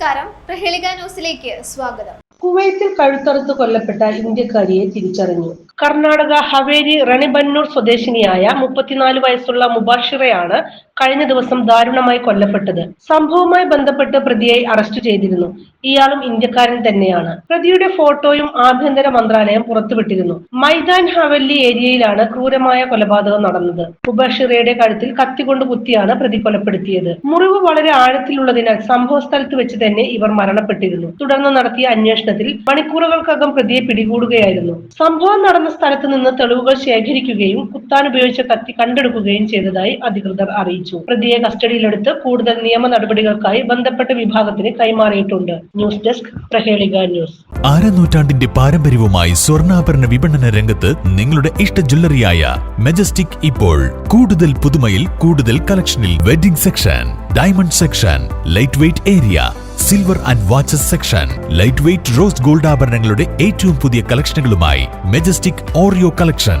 നമസ്കാരം. പ്രഹേളിക ന്യൂസിലേക്ക് സ്വാഗതം. കുവൈത്തിൽ കഴുത്തറുത്ത് കൊല്ലപ്പെട്ട ഇന്ത്യക്കാരിയെ തിരിച്ചറിഞ്ഞു. കർണാടക ഹവേരി റണിബന്നൂർ സ്വദേശിനിയായ മുപ്പത്തിനാല് വയസ്സുള്ള മുബാഷിറയാണ് കഴിഞ്ഞ ദിവസം ദാരുണമായി കൊല്ലപ്പെട്ടത്. സംഭവവുമായി ബന്ധപ്പെട്ട് പ്രതിയെ അറസ്റ്റ് ചെയ്തിരുന്നു. ഇയാളും ഇന്ത്യക്കാരൻ തന്നെയാണ്. പ്രതിയുടെ ഫോട്ടോയും ആഭ്യന്തര മന്ത്രാലയം പുറത്തുവിട്ടിരുന്നു. മൈദാൻ ഹവല്ലി ഏരിയയിലാണ് ക്രൂരമായ കൊലപാതകം നടന്നത്. ഉബഷിറയുടെ കഴുത്തിൽ കത്തികൊണ്ട് കുത്തിയാണ് പ്രതി കൊലപ്പെടുത്തിയത്. മുറിവ് വളരെ ആഴത്തിലുള്ളതിനാൽ സംഭവ സ്ഥലത്ത് വെച്ച് തന്നെ ഇവർ മരണപ്പെട്ടിരുന്നു. തുടർന്ന് നടത്തിയ അന്വേഷണത്തിൽ മണിക്കൂറുകൾക്കകം പ്രതിയെ പിടികൂടുകയായിരുന്നു. സംഭവം നടന്ന സ്ഥലത്ത് നിന്ന് തെളിവുകൾ ശേഖരിക്കുകയും കുത്താൻ ഉപയോഗിച്ച കത്തി കണ്ടെടുക്കുകയും ചെയ്തതായി അധികൃതർ അറിയിച്ചു. പ്രതിയെ കസ്റ്റഡിയിലെടുത്ത് കൂടുതൽ നിയമ നടപടികൾക്കായി ബന്ധപ്പെട്ട വിഭാഗത്തിന് കൈമാറിയിട്ടുണ്ട്. News desk Prahelika news. അരനൂറ്റാണ്ടിന്റെ പാരമ്പര്യവുമായി സ്വർണാഭരണ വിപണന രംഗത്ത് നിങ്ങളുടെ ഇഷ്ട ജ്വല്ലറിയായ മെജസ്റ്റിക് ഇപ്പോൾ കൂടുതൽ പുതുമയിൽ കൂടുതൽ കളക്ഷനിൽ wedding section diamond section light weight area silver and watches section light weight rose gold ആഭരണങ്ങളുടെ ഏറ്റവും പുതിയ കളക്ഷനുകളുമായി മെജസ്റ്റിക് ഓറിയോ കളക്ഷൻ.